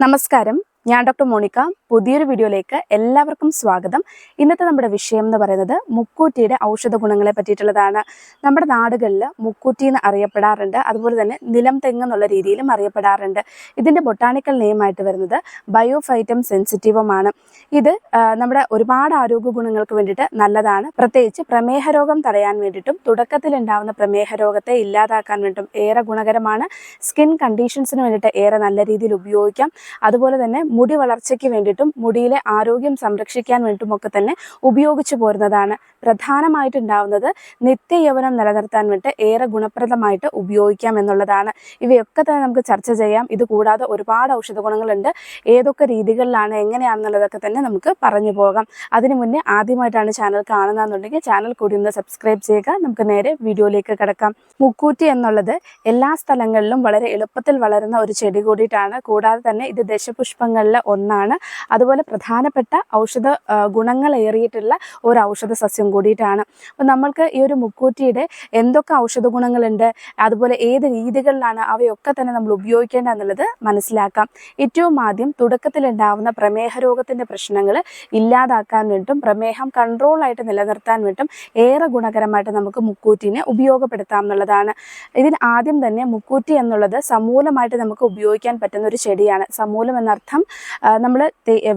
നമസ്കാരം. ഞാൻ doctor Monica. പുതിയൊരു വീഡിയോയിലേക്ക് എല്ലാവർക്കും സ്വാഗതം. ഇന്നത്തെ നമ്മുടെ വിഷയം എന്ന് പറയുന്നത് മുക്കൂറ്റിയുടെ ഔഷധ ഗുണങ്ങളെ പറ്റിയിട്ടുള്ളതാണ്. നമ്മുടെ നാടുകളിൽ മുക്കൂറ്റി എന്ന് അറിയപ്പെടാറുണ്ട്. അതുപോലെ തന്നെ നിലം തെങ്ങ് എന്നുള്ള രീതിയിലും അറിയപ്പെടാറുണ്ട്. ഇതിന്റെ ബൊട്ടാണിക്കൽ നെയിമായിട്ട് വരുന്നത് ബയോഫൈറ്റം സെൻസിറ്റീവുമാണ്. ഇത് നമ്മുടെ ഒരുപാട് ആരോഗ്യ ഗുണങ്ങൾക്ക് വേണ്ടിയിട്ട് നല്ലതാണ്. പ്രത്യേകിച്ച് പ്രമേഹ രോഗം തടയാൻ വേണ്ടിയിട്ടും തുടക്കത്തിൽ ഉണ്ടാകുന്ന പ്രമേഹ രോഗത്തെ ഇല്ലാതാക്കാൻ വേണ്ടിയിട്ടും ഏറെ ഗുണകരമാണ്. സ്കിൻ കണ്ടീഷൻസിന് വേണ്ടിയിട്ട് ഏറെ നല്ല രീതിയിൽ ഉപയോഗിക്കാം. അതുപോലെ തന്നെ മുടി വളർച്ചയ്ക്ക് വേണ്ടിയിട്ടും മുടിയിലെ ആരോഗ്യം സംരക്ഷിക്കാൻ വേണ്ടിയിട്ടും ഒക്കെ തന്നെ ഉപയോഗിച്ചു പോരുന്നതാണ് പ്രധാനമായിട്ട് ഉണ്ടാവുന്നത് നിത്യയൗവനം നിലനിർത്താൻ വേണ്ടി ഏറെ ഗുണപ്രദമായിട്ട് ഉപയോഗിക്കാം എന്നുള്ളതാണ്. ഇവയൊക്കെ തന്നെ നമുക്ക് ചർച്ച ചെയ്യാം. ഇത് കൂടാതെ ഒരുപാട് ഔഷധ ഗുണങ്ങളുണ്ട്. ഏതൊക്കെ രീതികളിലാണ് എങ്ങനെയാണെന്നുള്ളതൊക്കെ തന്നെ നമുക്ക് പറഞ്ഞു പോകാം. അതിനു മുന്നേ ആദ്യമായിട്ടാണ് ചാനൽ കാണുന്നതെന്നുണ്ടെങ്കിൽ ചാനൽ കൂടി ഒന്ന് സബ്സ്ക്രൈബ് ചെയ്യുക. നമുക്ക് നേരെ വീഡിയോയിലേക്ക് കിടക്കാം. മുക്കൂറ്റി എന്നുള്ളത് എല്ലാ സ്ഥലങ്ങളിലും വളരെ എളുപ്പത്തിൽ വളരുന്ന ഒരു ചെടി കൂടിയിട്ടാണ്. കൂടാതെ തന്നെ ഇത് ദശപുഷ്പങ്ങളിലെ ഒന്നാണ്. അതുപോലെ പ്രധാനപ്പെട്ട ഔഷധ ഗുണങ്ങളേറിയിട്ടുള്ള ഒരു ഔഷധ സസ്യം കൂടിയിട്ടാണ്. അപ്പോൾ നമ്മൾക്ക് ഈ ഒരു മുക്കൂറ്റിയുടെ എന്തൊക്കെ ഔഷധ ഗുണങ്ങളുണ്ട് അതുപോലെ ഏത് രീതികളിലാണ് അവയൊക്കെ തന്നെ നമ്മൾ ഉപയോഗിക്കേണ്ടത് എന്നുള്ളത് മനസ്സിലാക്കാം. ഏറ്റവും ആദ്യം തുടക്കത്തിലുണ്ടാവുന്ന പ്രമേഹ രോഗത്തിന്റെ പ്രശ്നങ്ങൾ ഇല്ലാതാക്കാൻ വേണ്ടിയിട്ടും പ്രമേഹം കൺട്രോളായിട്ട് നിലനിർത്താൻ വേണ്ടിയിട്ടും ഏറെ ഗുണകരമായിട്ട് നമുക്ക് മുക്കൂറ്റിനെ ഉപയോഗപ്പെടുത്താം എന്നുള്ളതാണ്. ഇതിന് ആദ്യം തന്നെ മുക്കൂറ്റി എന്നുള്ളത് സമൂലമായിട്ട് നമുക്ക് ഉപയോഗിക്കാൻ പറ്റുന്ന ഒരു ചെടിയാണ്. സമൂലം എന്നർത്ഥം നമ്മൾ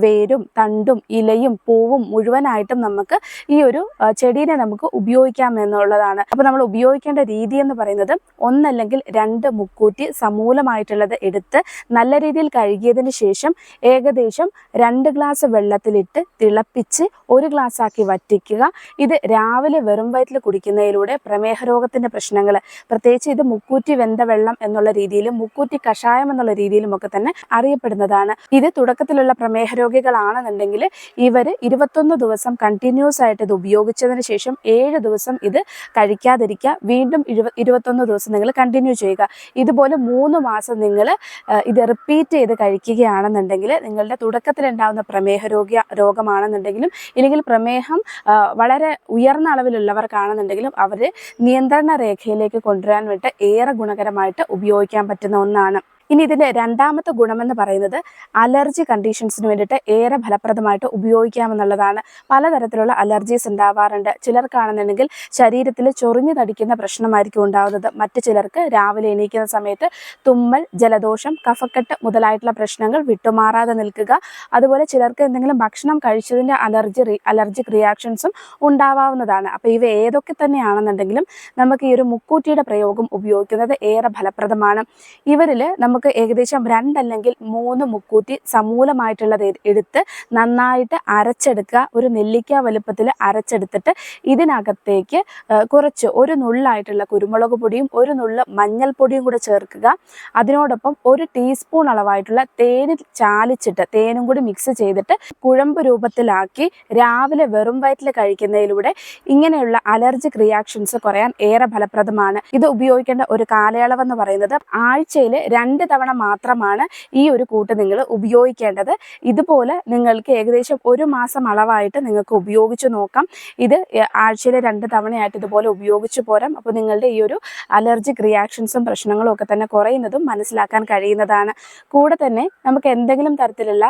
വേരും തണ്ടും ഇലയും പൂവും മുഴുവനായിട്ടും നമുക്ക് ഈ ഒരു ചെടീനെ നമുക്ക് ഉപയോഗിക്കാം എന്നുള്ളതാണ്. അപ്പോൾ നമ്മൾ ഉപയോഗിക്കേണ്ട രീതി എന്ന് പറയുന്നത് ഒന്നല്ലെങ്കിൽ രണ്ട് മുക്കൂറ്റി സമൂലമായിട്ടുള്ളത് എടുത്ത് നല്ല രീതിയിൽ കഴുകിയതിന് ശേഷം ഏകദേശം രണ്ട് ഗ്ലാസ് വെള്ളത്തിലിട്ട് തിളപ്പിച്ച് ഒരു ഗ്ലാസ് ആക്കി വറ്റിക്കുക. ഇത് രാവിലെ വെറും വയറ്റിൽ കുടിക്കുന്നതിലൂടെ പ്രമേഹ രോഗത്തിന്റെ പ്രശ്നങ്ങൾ പ്രത്യേകിച്ച് ഇത് മുക്കൂറ്റി വെന്ത വെള്ളം എന്നുള്ള രീതിയിലും മുക്കൂറ്റി കഷായം എന്നുള്ള രീതിയിലും ഒക്കെ തന്നെ അറിയപ്പെടുന്നതാണ്. ഇത് തുടക്കത്തിലുള്ള പ്രമേഹ രോഗികളാണെന്നുണ്ടെങ്കിൽ ഇവർ ഇരുപത്തൊന്ന് ദിവസം കണ്ടിന്യൂസ് ആയിട്ട് ഇത് ഉപയോഗിച്ചതിന് ശേഷം ഏഴ് ദിവസം ഇത് കഴിക്കാതിരിക്കുക. വീണ്ടും ഇരുപ ഇരുപത്തൊന്ന് ദിവസം നിങ്ങൾ കണ്ടിന്യൂ ചെയ്യുക. ഇതുപോലെ മൂന്ന് മാസം നിങ്ങൾ ഇത് റിപ്പീറ്റ് ചെയ്ത് കഴിക്കുകയാണെന്നുണ്ടെങ്കിൽ നിങ്ങളുടെ തുടക്കത്തിലുണ്ടാകുന്ന പ്രമേഹ രോഗി രോഗമാണെന്നുണ്ടെങ്കിലും ഇല്ലെങ്കിൽ പ്രമേഹം വളരെ ഉയർന്ന അളവിലുള്ളവർക്കാണെന്നുണ്ടെങ്കിലും അവർ നിയന്ത്രണ രേഖയിലേക്ക് കൊണ്ടുവരാൻ വേണ്ടി ഏറെ ഗുണകരമായിട്ട് ഉപയോഗിക്കാൻ പറ്റുന്ന ഒന്നാണ്. ഇനി ഇതിന്റെ രണ്ടാമത്തെ ഗുണമെന്ന് പറയുന്നത് അലർജി കണ്ടീഷൻസിന് വേണ്ടിയിട്ട് ഏറെ ഫലപ്രദമായിട്ട് ഉപയോഗിക്കാമെന്നുള്ളതാണ്. പലതരത്തിലുള്ള അലർജീസ് ഉണ്ടാവാറുണ്ട്. ചിലർക്കാണെന്നുണ്ടെങ്കിൽ ശരീരത്തിൽ ചൊറിഞ്ഞു തടിക്കുന്ന പ്രശ്നമായിരിക്കും ഉണ്ടാവുന്നത്. മറ്റു ചിലർക്ക് രാവിലെ എണീക്കുന്ന സമയത്ത് തുമ്മൽ ജലദോഷം കഫക്കെട്ട് മുതലായിട്ടുള്ള പ്രശ്നങ്ങൾ വിട്ടുമാറാതെ നിൽക്കുക. അതുപോലെ ചിലർക്ക് എന്തെങ്കിലും ഭക്ഷണം കഴിച്ചതിന്റെ അലർജി അലർജിക് റിയാക്ഷൻസും ഉണ്ടാവാവുന്നതാണ്. അപ്പോൾ ഇവ ഏതൊക്കെ തന്നെയാണെന്നുണ്ടെങ്കിലും നമുക്ക് ഈ ഒരു മുക്കൂറ്റിയുടെ പ്രയോഗം ഉപയോഗിക്കുന്നത് ഏറെ ഫലപ്രദമാണ്. ഇവരിൽ നമുക്ക് ഏകദേശം രണ്ടല്ലെങ്കിൽ മൂന്ന് മുക്കൂറ്റി സമൂലമായിട്ടുള്ളത് എടുത്ത് നന്നായിട്ട് അരച്ചെടുക്കുക. ഒരു നെല്ലിക്ക വലുപ്പത്തിൽ അരച്ചെടുത്തിട്ട് ഇതിനകത്തേക്ക് കുറച്ച് ഒരു നുള്ളായിട്ടുള്ള കുരുമുളക് പൊടിയും ഒരു നുള്ള് മഞ്ഞൾപ്പൊടിയും കൂടെ ചേർക്കുക. അതിനോടൊപ്പം ഒരു ടീസ്പൂൺ അളവായിട്ടുള്ള തേന് ചാലിച്ചിട്ട് തേനും കൂടി മിക്സ് ചെയ്തിട്ട് കുഴമ്പ് രൂപത്തിലാക്കി രാവിലെ വെറും വയറ്റിൽ കഴിക്കുന്നതിലൂടെ ഇങ്ങനെയുള്ള അലർജിക് റിയാക്ഷൻസ് കുറയാൻ ഏറെ ഫലപ്രദമാണ്. ഇത് ഉപയോഗിക്കേണ്ട ഒരു കാലയളവെന്ന് പറയുന്നത് ആഴ്ചയിൽ രണ്ട് തവണ മാത്രമാണ് ഈ ഒരു കൂട്ട് നിങ്ങൾ ഉപയോഗിക്കേണ്ടത്. ഇതുപോലെ നിങ്ങൾക്ക് ഏകദേശം ഒരു മാസം അളവായിട്ട് നിങ്ങൾക്ക് ഉപയോഗിച്ച് നോക്കാം. ഇത് ആഴ്ചയിലെ രണ്ട് തവണയായിട്ട് ഇതുപോലെ ഉപയോഗിച്ച് പോരാം. അപ്പോൾ നിങ്ങളുടെ ഈ ഒരു അലർജിക് റിയാക്ഷൻസും പ്രശ്നങ്ങളും ഒക്കെ തന്നെ കുറയുന്നതും മനസ്സിലാക്കാൻ കഴിയുന്നതാണ്. കൂടെ തന്നെ നമുക്ക് എന്തെങ്കിലും തരത്തിലുള്ള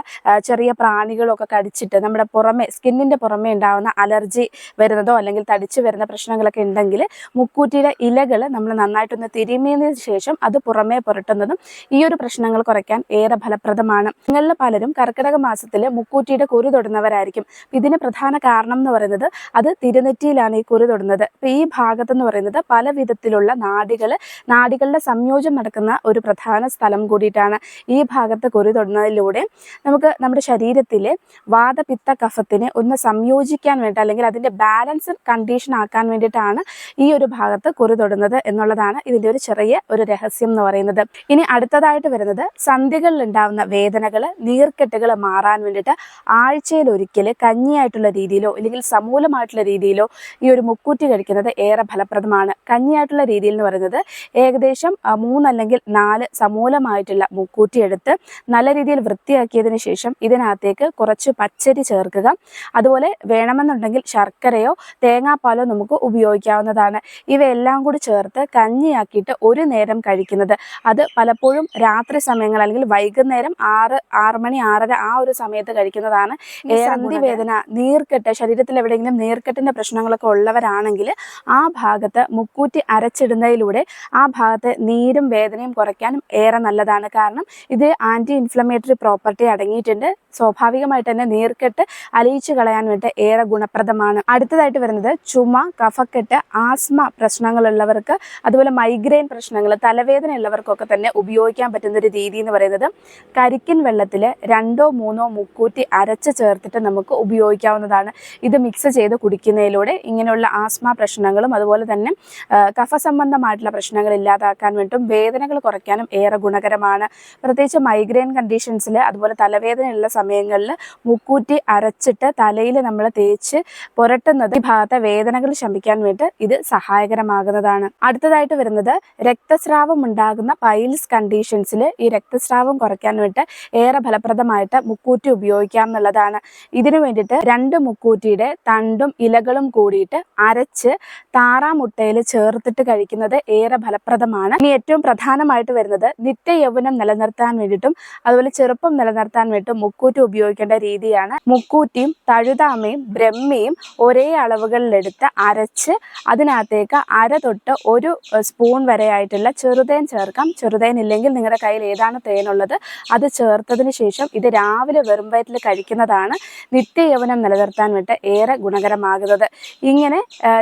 ചെറിയ പ്രാണികളൊക്കെ കടിച്ചിട്ട് നമ്മുടെ പുറമെ സ്കിന്നിന്റെ പുറമെ ഉണ്ടാകുന്ന അലർജി വരുന്നതോ അല്ലെങ്കിൽ തടിച്ച് വരുന്ന പ്രശ്നങ്ങളൊക്കെ ഉണ്ടെങ്കിൽ മുക്കൂറ്റിയുടെ ഇലകൾ നമ്മൾ നന്നായിട്ടൊന്ന് തിരുമിയതിന് ശേഷം അത് പുറമേ പുരട്ടുന്നതും ഈ ഒരു പ്രശ്നങ്ങൾ കുറയ്ക്കാൻ ഏറെ ഫലപ്രദമാണ്. നിങ്ങളിൽ പലരും കർക്കിടക മാസത്തിൽ മുക്കൂറ്റിയുടെ കുരു തൊടുന്നവരായിരിക്കും. ഇതിന് പ്രധാന കാരണം എന്ന് പറയുന്നത് അത് തിരുനെറ്റിയിലാണ് ഈ കുരു തൊടുന്നത്. അപ്പോൾ ഈ ഭാഗത്തെന്ന് പറയുന്നത് പല വിധത്തിലുള്ള നാടികൾ നാടികളുടെ സംയോജനം നടക്കുന്ന ഒരു പ്രധാന സ്ഥലം കൂടിയിട്ടാണ് ഈ ഭാഗത്ത് കുരു തൊടുന്നതിലൂടെ നമുക്ക് നമ്മുടെ ശരീരത്തിലെ വാദപിത്ത കഫത്തിനെ ഒന്ന് സംയോജിക്കാൻ വേണ്ടി അല്ലെങ്കിൽ അതിന്റെ ബാലൻസ് കണ്ടീഷൻ ആക്കാൻ വേണ്ടിയിട്ടാണ് ഈ ഒരു ഭാഗത്ത് കുരു തൊടുന്നത് എന്നുള്ളതാണ് ഇതിന്റെ ഒരു ചെറിയ ഒരു രഹസ്യം എന്ന് പറയുന്നത്. ഇനി അടുത്തതായിട്ട് വരുന്നത് സന്ധികളിൽ ഉണ്ടാവുന്ന വേദനകൾ നീർക്കെട്ടുകൾ മാറാൻ വേണ്ടിയിട്ട് ആഴ്ചയിൽ ഒരിക്കൽ കഞ്ഞിയായിട്ടുള്ള രീതിയിലോ അല്ലെങ്കിൽ സമൂലമായിട്ടുള്ള രീതിയിലോ ഈ ഒരു മുക്കൂറ്റി കഴിക്കുന്നത് ഏറെ ഫലപ്രദമാണ്. കഞ്ഞിയായിട്ടുള്ള രീതിയിൽ എന്ന് പറയുന്നത് ഏകദേശം മൂന്നല്ലെങ്കിൽ നാല് സമൂലമായിട്ടുള്ള മുക്കൂറ്റി എടുത്ത് നല്ല രീതിയിൽ വൃത്തിയാക്കിയതിന് ശേഷം ഇതിനകത്തേക്ക് കുറച്ച് പച്ചരി ചേർക്കുക. അതുപോലെ വേണമെന്നുണ്ടെങ്കിൽ ശർക്കരയോ തേങ്ങാപ്പാലോ നമുക്ക് ഉപയോഗിക്കാവുന്നതാണ്. ഇവയെല്ലാം കൂടി ചേർത്ത് കഞ്ഞിയാക്കിയിട്ട് ഒരു നേരം കഴിക്കുന്നത്. അത് പലപ്പോഴും തീർച്ചയായിട്ടും രാത്രി സമയങ്ങൾ അല്ലെങ്കിൽ വൈകുന്നേരം ആറ് ആറ് മണി ആറര ആ ഒരു സമയത്ത് കഴിക്കുന്നതാണ്. സന്ധി വേദന നീർക്കെട്ട് ശരീരത്തിൽ എവിടെയെങ്കിലും നീർക്കെട്ടിന്റെ പ്രശ്നങ്ങളൊക്കെ ഉള്ളവരാണെങ്കിൽ ആ ഭാഗത്ത് മുക്കൂറ്റി അരച്ചിടുന്നതിലൂടെ ആ ഭാഗത്ത് നീരും വേദനയും കുറയ്ക്കാനും ഏറെ നല്ലതാണ്. കാരണം ഇത് ആന്റി ഇൻഫ്ലമേറ്ററി പ്രോപ്പർട്ടി അടങ്ങിയിട്ടുണ്ട്. സ്വാഭാവികമായിട്ട് തന്നെ നീർക്കെട്ട് അലിയിച്ചു കളയാൻ വേണ്ടി ഏറെ ഗുണപ്രദമാണ്. അടുത്തതായിട്ട് വരുന്നത് ചുമ കഫക്കെട്ട് ആസ്മ പ്രശ്നങ്ങളുള്ളവർക്ക് അതുപോലെ മൈഗ്രെയിൻ പ്രശ്നങ്ങൾ തലവേദന ഉള്ളവർക്കൊക്കെ തന്നെ ഉപയോഗിക്കാൻ പറ്റുന്ന ഒരു രീതി എന്ന് പറയുന്നത് കരിക്കിൻ വെള്ളത്തിൽ രണ്ടോ മൂന്നോ മുക്കൂറ്റി അരച്ച് ചേർത്തിട്ട് നമുക്ക് ഉപയോഗിക്കാവുന്നതാണ്. ഇത് മിക്സ് ചെയ്ത് കുടിക്കുന്നതിലൂടെ ഇങ്ങനെയുള്ള ആസ്മ പ്രശ്നങ്ങളും അതുപോലെ തന്നെ കഫ സംബന്ധമായിട്ടുള്ള പ്രശ്നങ്ങൾ ഇല്ലാതാക്കാൻ വേണ്ടിയിട്ടും വേദനകൾ കുറയ്ക്കാനും ഏറെ ഗുണകരമാണ്. പ്രത്യേകിച്ച് മൈഗ്രെയിൻ കണ്ടീഷൻസിൽ അതുപോലെ തലവേദനയുള്ള സമയങ്ങളിൽ മുക്കൂറ്റി അരച്ചിട്ട് തലയിൽ നമ്മൾ തേച്ച് പുരട്ടുന്നത് ഈ ഭാഗത്തെ വേദനകൾ ശമിക്കാൻ വേണ്ടി ഇത് സഹായകരമാകുന്നതാണ്. അടുത്തതായിട്ട് വരുന്നത് രക്തസ്രാവം ഉണ്ടാകുന്ന പൈൽസ് കണ്ടീഷൻസിൽ ഈ രക്തസ്രാവം കുറയ്ക്കാൻ വേണ്ടി ഏറെ ഫലപ്രദമായിട്ട് മുക്കൂറ്റി ഉപയോഗിക്കാം എന്നുള്ളതാണ് ഇതിനു വേണ്ടിയിട്ട് രണ്ട് മുക്കൂറ്റിയുടെ തണ്ടും ഇലകളും കൂടിയിട്ട് അരച്ച് താറാമുട്ടയിൽ ചേർത്തിട്ട് കഴിക്കുന്നത് ഏറെ ഫലപ്രദമാണ്. ഇനി ഏറ്റവും പ്രധാനമായിട്ട് വരുന്നത് നിത്യ യൗവനം നിലനിർത്താൻ വേണ്ടിയിട്ടും അതുപോലെ ചെറുപ്പം നിലനിർത്താൻ വേണ്ടിയിട്ടും മുക്കൂറ്റി ഉപയോഗിക്കേണ്ട രീതിയാണ്. മുക്കൂറ്റിയും തഴുതാമയും ബ്രഹ്മയും ഒരേ അളവുകളിലെടുത്ത് അരച്ച് അതിനകത്തേക്ക് അര തൊട്ട് ഒരു സ്പൂൺ വരെയായിട്ടുള്ള ചെറുതേൻ ചേർക്കാം. ചെറുതേൻ ഇല്ലെങ്കിൽ നിങ്ങളുടെ കയ്യിൽ ഏതാണ് തേനുള്ളത് അത് ചേർത്തതിന് ശേഷം ഇത് രാവിലെ വെറും വയറ്റിൽ കഴിക്കുന്നതാണ് നിത്യയവനം നിലനിർത്താൻ വേണ്ടി ഏറെ ഗുണകരമാകുന്നത്. ഇങ്ങനെ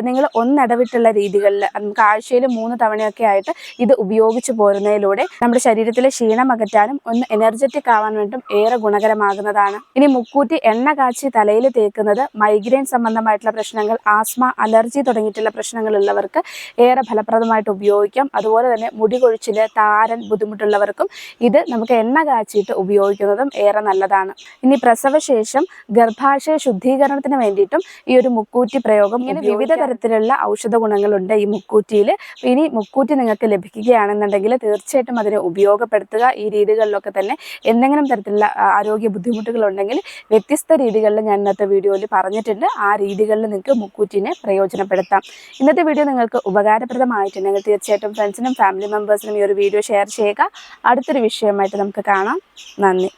നിങ്ങൾ ഒന്നിടവിട്ടുള്ള രീതികളിൽ നമുക്ക് ആഴ്ചയിൽ മൂന്ന് തവണയൊക്കെ ആയിട്ട് ഇത് ഉപയോഗിച്ച് പോരുന്നതിലൂടെ നമ്മുടെ ശരീരത്തിലെ ക്ഷീണം അകറ്റാനും ഒന്ന് എനർജറ്റിക് ആവാൻ വേണ്ടിയും ഏറെ ഗുണകരമാകുന്നതാണ്. ഇനി മുക്കൂറ്റി എണ്ണ കാച്ചി തലയിൽ തേക്കുന്നത് മൈഗ്രെയിൻ സംബന്ധമായിട്ടുള്ള പ്രശ്നങ്ങൾ ആസ്മ അലർജി തുടങ്ങിയിട്ടുള്ള പ്രശ്നങ്ങളുള്ളവർക്ക് ഏറെ ഫലപ്രദമായിട്ട് ഉപയോഗിക്കാം. അതുപോലെ തന്നെ മുടി താരൻ താരൻ ബുദ്ധിമുട്ടുള്ളവർക്കും ഇത് നമുക്ക് എണ്ണ കാച്ചിയിട്ട് ഉപയോഗിക്കുന്നതും ഏറെ നല്ലതാണ്. ഇനി പ്രസവശേഷം ഗർഭാശയ ശുദ്ധീകരണത്തിന് വേണ്ടിയിട്ടും ഈ ഒരു മുക്കൂറ്റി പ്രയോഗം ഇങ്ങനെ വിവിധ തരത്തിലുള്ള ഔഷധ ഗുണങ്ങളുണ്ട് ഈ മുക്കൂറ്റിയിൽ. ഇനി മുക്കൂറ്റി നിങ്ങൾക്ക് ലഭിക്കുകയാണെന്നുണ്ടെങ്കിൽ തീർച്ചയായിട്ടും അതിനെ ഉപയോഗപ്പെടുത്തുക. ഈ രീതികളിലൊക്കെ തന്നെ എന്തെങ്കിലും തരത്തിലുള്ള ആരോഗ്യ ബുദ്ധിമുട്ടുകളുണ്ടെങ്കിൽ വ്യത്യസ്ത രീതികളിൽ ഞാൻ ഇന്നത്തെ വീഡിയോയിൽ പറഞ്ഞിട്ടുണ്ട്. ആ രീതികളിൽ നിങ്ങൾക്ക് മുക്കൂറ്റിനെ പ്രയോജനപ്പെടുത്താം. ഇന്നത്തെ വീഡിയോ നിങ്ങൾക്ക് ഉപകാരപ്രദമായിട്ടുണ്ടെങ്കിൽ തീർച്ചയായിട്ടും ഫ്രണ്ട്സിനും ഫാമിലി മെമ്പേഴ്സിനും ഈ ഒരു വീഡിയോ ഷെയർ ചെയ്യുക. അടുത്തൊരു വിഷയമായിട്ട് നമുക്ക് കാണാം. നന്ദി.